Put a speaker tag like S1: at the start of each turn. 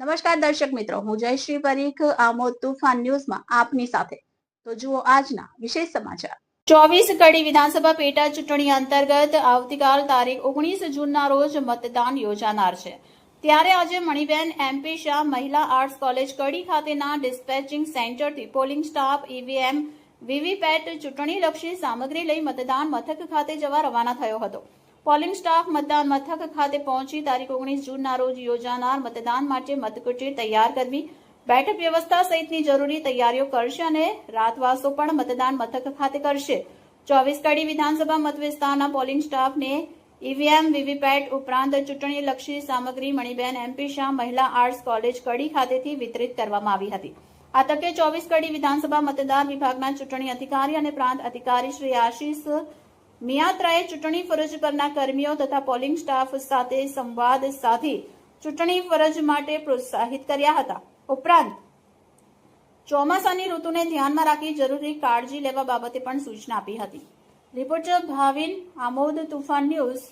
S1: નમસ્કાર દર્શક મિત્રો, હું જયશ્રી પરીખ, આમોદ તુફાન ન્યૂઝમાં આપની સાથે. તો જુઓ આજના વિશેષ સમાચાર. ચોવીસ કડી વિધાનસભા પેટા ચૂંટણી અંતર્ગત આવતીકાલ તારીખ ઓગણીસ જૂનના રોજ મતદાન યોજાનાર છે. ત્યારે આજે મણિબેન એમપી શાહ મહિલા આર્ટ્સ કોલેજ કડી ખાતેના ડિસ્પેચિંગ સેન્ટરથી પોલિંગ સ્ટાફ ઈવીએમ વીવીપેટ ચૂંટણીલક્ષી સામગ્રી લઈ મતદાન મથક ખાતે જવા રવાના થયો હતો. પોલિંગ સ્ટાફ મતદાન મથક ખાતે પહોંચી તારીખ ઓગણીસ જૂનના રોજ યોજાનાર મતદાન માટે મતકુટી તૈયાર કરવી. બેઠક વ્યવસ્થા સહિતની જરૂરી તૈયારીઓ કરશે અને રાતવાસો પણ મતદાન મથક ખાતે કરશે. ચોવીસ કડી વિધાનસભા મતવિસ્તારના પોલિંગ સ્ટાફને ઈવીએમ, વીવીપેટ ઉપરાંત ચૂંટણીલક્ષી સામગ્રી મણિબેન, એમપી શાહ, મહિલા આર્ટસ કોલેજ કડી ખાતેથી વિતરિત કરવામાં આવી હતી. આ તકે ચોવીસ કડી વિધાનસભા મતદાર વિભાગના ચૂંટણી અધિકારી અને પ્રાંત અધિકારી શ્રી આશીષ મિયાત્રાએ ચૂંટણી ફરજ પરના કર્મીઓ તથા પોલિંગ સ્ટાફ સાથે સંવાદ સાધી ચૂંટણી ફરજ માટે પ્રોત્સાહિત કર્યા હતા. ઉપરાંત, ચોમાસાની ઋતુને ધ્યાનમાં રાખી જરૂરી કાળજી લેવા બાબતે પણ સૂચના આપી હતી. Reporter Bhavin Amod, Toofan news